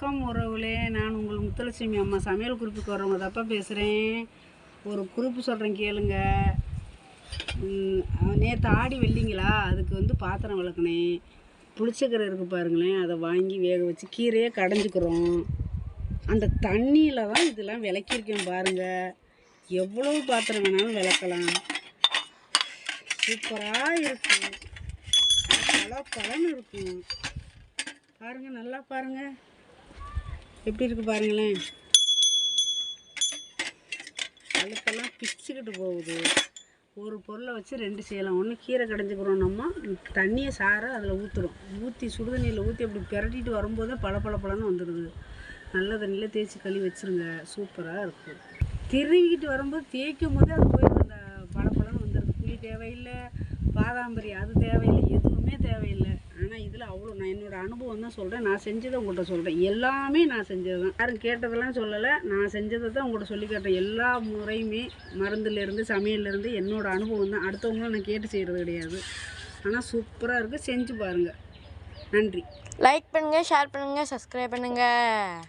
வணக்கம் உறவுகளே. நான் உங்கள் முத்துலட்சுமி அம்மா. சமையல் குறிப்புக்கு வரவங்க தப்பா பேசுகிறேன் ஒரு குறிப்பு சொல்கிறேன் கேளுங்க. நேற்று ஆடி வெள்ளிங்களா? அதுக்கு வந்து பாத்திரம் விளக்குனேன். புளிச்சக்கரை இருக்குது பாருங்களேன். அதை வாங்கி வேக வச்சு கீரையே கடைஞ்சிக்கிறோம். அந்த தண்ணியில் தான் இதெல்லாம் விளக்கியிருக்கேன் பாருங்கள் எவ்வளோ பாத்திரம் வேணாலும் விளக்கலாம். சூப்பராக இருக்கும் பல பலன் இருக்கும். பாருங்கள் நல்லா பாருங்கள் எப்படி இருக்குது பாருங்களேன். அழுக்கெல்லாம் பிச்சுக்கிட்டு போகுது. ஒரு பொருளை வச்சு ரெண்டு செய்யலாம். ஒன்று கீரை கடைஞ்சிக்கிறோம் நம்ம தண்ணியை சாரை அதில் ஊற்றுறோம் ஊற்றி சுடுதண்ணியில் ஊற்றி அப்படி பிரட்டிட்டு வரும்போதே பளபளபளன்னு வந்துடுது நல்ல தண்ணியில் தேய்ச்சி கழுவி வச்சுருங்க. சூப்பராக இருக்கும் திருவிக்கிட்டு வரும்போது தேய்க்கும் போதே அது போய் அந்த பள வந்துடுது புளி தேவையில்லை பாதாம்பரி அது தேவையில்லை எதுவுமே தேவையில்லை ஆனால் இதில் அவ்வளோ நான் என்னோடய அனுபவம் தான் சொல்கிறேன் நான் செஞ்சதை உங்கள்கிட்ட சொல்கிறேன் எல்லாமே நான் செஞ்சது தான். யாரும் கேட்டதெல்லாம் சொல்லலை. நான் செஞ்சதை தான் உங்கள்கிட்ட சொல்லி காட்டுறேன். எல்லா முறையுமே மருந்துலேருந்து சமையல்லேருந்து என்னோடய அனுபவம் தான். அடுத்தவங்களும் நான் கேட்டு செய்கிறது கிடையாது. ஆனால் சூப்பராக இருக்குது செஞ்சு பாருங்கள் நன்றி. லைக் பண்ணுங்கள் ஷேர் பண்ணுங்கள் சப்ஸ்கிரைப் பண்ணுங்கள்